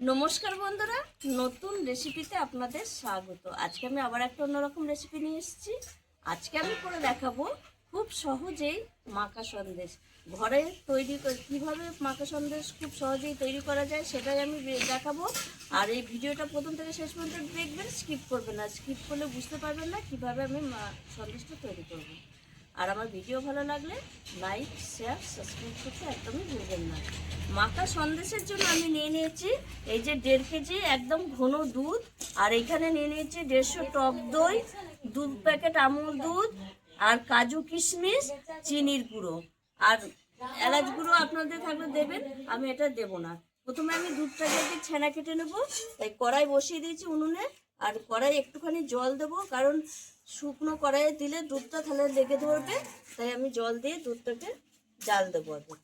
নমস্কার বন্ধুরা, নতুন রেসিপিতে আপনাদের স্বাগত। আজকে আমি আবার একটা অন্যরকম রেসিপি নিয়ে এসেছি। আজকে আমি করে দেখাবো খুব সহজেই মাখা সন্দেশ। ঘরে তৈরি কীভাবে মাখা সন্দেশ খুব সহজেই তৈরি করা যায় সেটাই আমি দেখাবো। আর এই ভিডিওটা প্রথম থেকে শেষ পর্যন্ত দেখবেন স্কিপ করবেন না। স্কিপ করলে বুঝতে পারবেন না কীভাবে আমি সন্দেশটা তৈরি করব। আর আমার ভিডিও ভালো লাগলে লাইক শেয়ার সাবস্ক্রাইব করতে একদমই ভুলবেন না। মাখা সন্দেশের জন্য আমি নিয়ে নিয়েছি এই যে দেড় কেজি একদম ঘন দুধ, আর এখানে নিয়ে নিয়েছি দেড়শো টক দই দু প্যাকেট আমুল দুধ, আর কাজু কিশমিশ, চিনির গুঁড়ো। আর এলাচ গুঁড়ো আপনাদের থাকলে দেবেন, আমি এটা দেব না। প্রথমে আমি দুধটাকে একটু ছেনা কেটে নেব, তাই কড়াই বসিয়ে দিয়েছি উনুনে, আর কড়াই একটুখানি জল দেবো, কারণ শুকনো কড়াইয়ে দিলে দুধটা তাহলে লেগে ধরবে। তাই আমি জল দিয়ে দুধটাকে জাল দেবো আগে।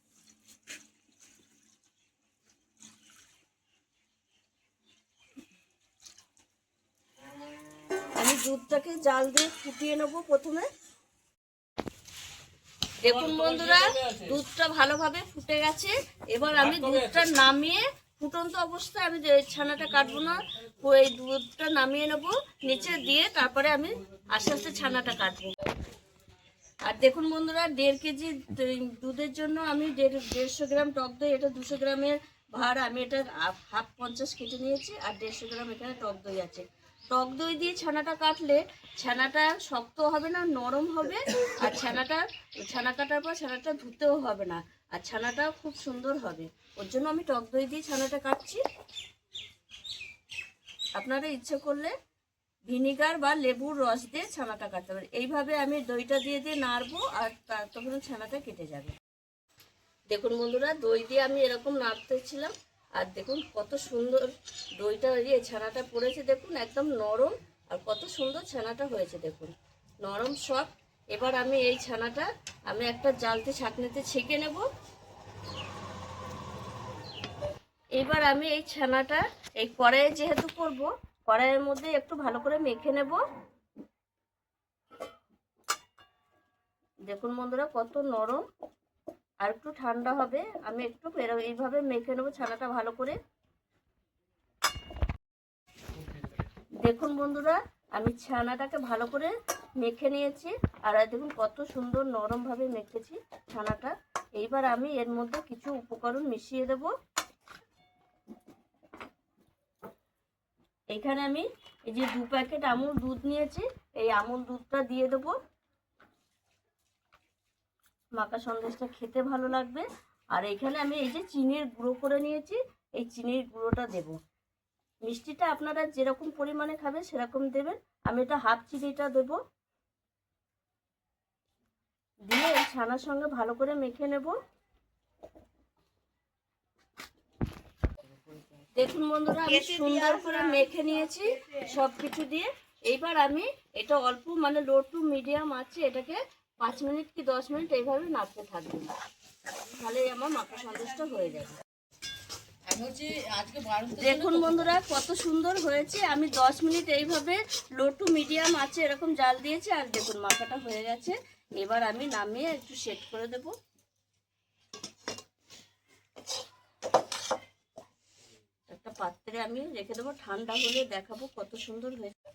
আমি দুধটাকে জাল দিয়ে ফুটিয়ে নেব প্রথমে। দেখুন বন্ধুরা দুধটা ভালোভাবে ফুটে গেছে। এবার আমি দুধটা নামিয়ে ফুটন্ত অবস্থায় আমি যে ছানাটা কাটবো না ওই দুধটা নামিয়ে নেব। নিচে দিয়ে তারপরে আমি আস্তে আস্তে ছানাটা কাটবো। আর দেখুন বন্ধুরা, দেড় কেজি দুধের জন্য আমি দেড় দেড়শো গ্রাম টক দই, এটা দুশো গ্রামের ভার আমি এটা হাফ পঞ্চাশ কেটে নিয়েছি আর দেড়শো গ্রাম এখানে টক দই আছে। টক দই দিয়ে ছানাটা কাটলে ছানাটা শক্ত হবে না, নরম হবে, আর ছানাটা ছানা কাটার পর ছানাটা ধুতেও হবে না, আর ছানাটাও খুব সুন্দর হবে। ওর জন্য আমি টক দই দিয়ে ছানাটা কাটছি। আপনারা ইচ্ছে করলে ভিনিগার বা লেবুর রস দিয়ে ছানাটা কাটতে পারেন এইভাবে আমি দইটা দিয়ে দিয়ে নাড়বো আর তখন ছানাটা কেটে যাবে। দেখুন বন্ধুরা, দই দিয়ে আমি এরকম নাড়তেছিলাম। আর দেখুন কত সুন্দর দইটা ইয়ে ছানাটা পড়েছে। দেখুন একদম নরম আর কত সুন্দর ছানাটা হয়েছে। দেখুন নরম সব। এবার আমি এই ছানাটা আমি একটা জালতে, ছাঁকনিতে ছেঁকে নেব। এবার আমি এই ছানাটা এই কড়াইয়ে যেহেতু করব কড়াইয়ের মধ্যে একটু ভালো করে মেখে নেব। দেখুন বন্ধুরা কত নরম আর একটু ঠান্ডা হবে। আমি একটু এইভাবে মেখে নেব ছানাটা ভালো করে। দেখুন বন্ধুরা আমি ছানাটাকে ভালো করে মেখে নিয়েছি আর দেখুন কত সুন্দর নরমভাবে মেখেছি ছানাটা। এইবার আমি এর মধ্যে কিছু উপকরণ মিশিয়ে দেব। এখানে আমি এই যে দু প্যাকেট আমুল দুধ নিয়েছি, এই আমুল দুধটা দিয়ে দেবো। মাখা সন্দেশটা খেতে ভালো লাগবে। আর এখানে আমি এই যে চিনির গুঁড়ো করে নিয়েছি, এই চিনির গুঁড়োটা দেব। মিষ্টিটা আপনারা যেরকম পরিমাণে খাবেন সেরকম দেবেন। আমি এটা হাফ চিনিটা দেব। দিয়ে ছানার সঙ্গে ভালো করে মেখে নেব। দেখুন বন্ধুরা আমি সুন্দর করে মেখে নিয়েছি সব কিছু দিয়ে। এইবার আমি এটা অল্প মানে লো টু মিডিয়াম আছে এটাকে পাঁচ মিনিট কি দশ মিনিট এইভাবে নাড়তে থাকবে। তাহলেই আমার মাখা সন্দেশটা হয়ে যাবে। দেখুন বন্ধুরা কত সুন্দর হয়েছে। আমি দশ মিনিট এইভাবে লো টু মিডিয়াম আছে এরকম জাল দিয়েছি আর দেখুন মাখাটা হয়ে গেছে। এবার আমি নামিয়ে একটু সেট করে দেব। পাত্রে আমি রেখে দেবো, ঠান্ডা হলে দেখাবো কত সুন্দর হয়েছে।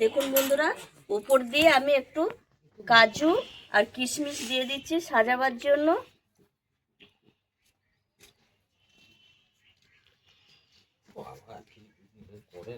দেখুন বন্ধুরা, উপর দিয়ে আমি একটু কাজু আর কিশমিশ দিয়ে দিচ্ছি সাজাবার জন্য। করে